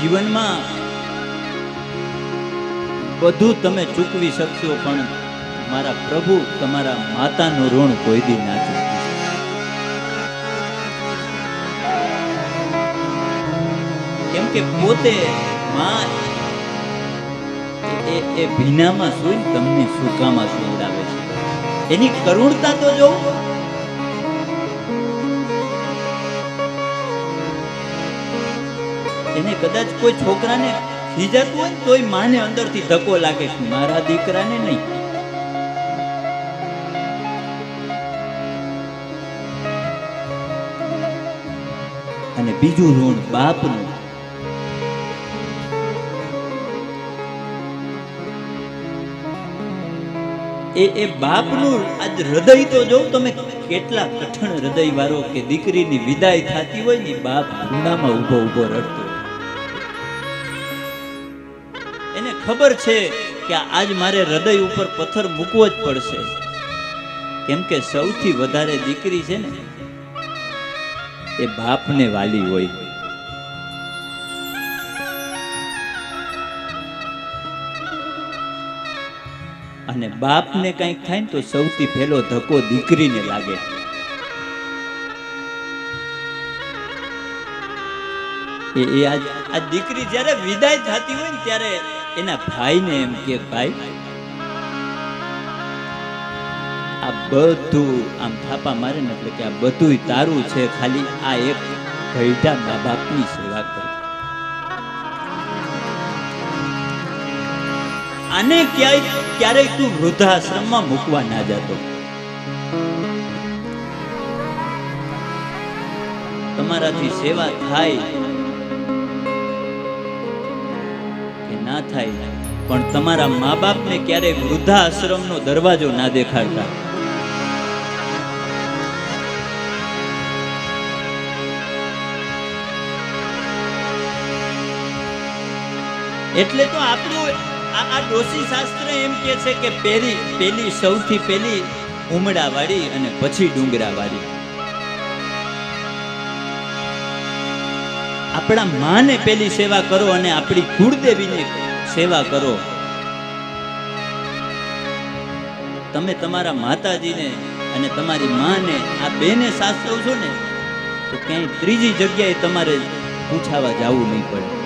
જીવનમાં બધું તમે ચૂકવી શકશો, પણ મારા પ્રભુ તમારા માતાનું ઋણ કોઈ દી ના કેમ કે પોતે માં એ- એ ભીનામાં સુઈ તમને સુકામાં સુવડાવે છે. એની કરુણતા તો જો એને કદાચ કોઈ છોકરાને ખીજાતું હોય તોય માને અંદરથી ધક્કો લાગે મારા દીકરાને નહીં. અને બીજું ઋણ બાપનું. એ એ બાપનું આજ હૃદય તો જો તમે કેટલા કઠણ હૃદય વાળો કે દીકરીની વિદાય થતી હોય ને બાપ ખૂણામાં ઊભો ઊભો રડતો. ખબર છે કે આજ મારે હૃદય ઉપર પથ્થર મૂકવો જ પડશે. કેમ કે સૌથી વધારે દીકરી છે ને, એ બાપને વાલી હોય. અને બાપને કંઈક થાય ને તો સૌથી પહેલો ધક્કો દીકરીને લાગે. એ આ દીકરી જ્યારે વિદાય થતી હોય ને ત્યારે એના ભાઈને એમ કે, ભાઈ, આ બધું આમ થાપા મારે ને એટલે કે આ બધું તારું છે, ખાલી આ એક ઘરડા મા બાપની સેવા કર. આને ક્યાંય, ક્યારેય તું વૃદ્ધાશ્રમમાં મૂકવા ના જતો. તમારાથી સેવા થાય કે ના થાય. પણ તમારા મા બાપને ક્યારેય વૃદ્ધાશ્રમનો દરવાજો ના દેખાડતા. એટલે તો આપણું આ ડોસી શાસ્ત્ર એમ કે છે કે પેલી પેલી સૌથી પેલી ઉમડાવાળી અને પછી ડુંગરાવાળી. આપણા માને પેલી સેવા કરો અને આપણી કુળદેવીની સેવા કરો. તમે તમારા માતાજીને અને તમારી માને, આ બેને સાચવશો ને, તો ક્યાંય ત્રીજી જગ્યાએ તમારે પૂછાવા જવું નહીં પડે.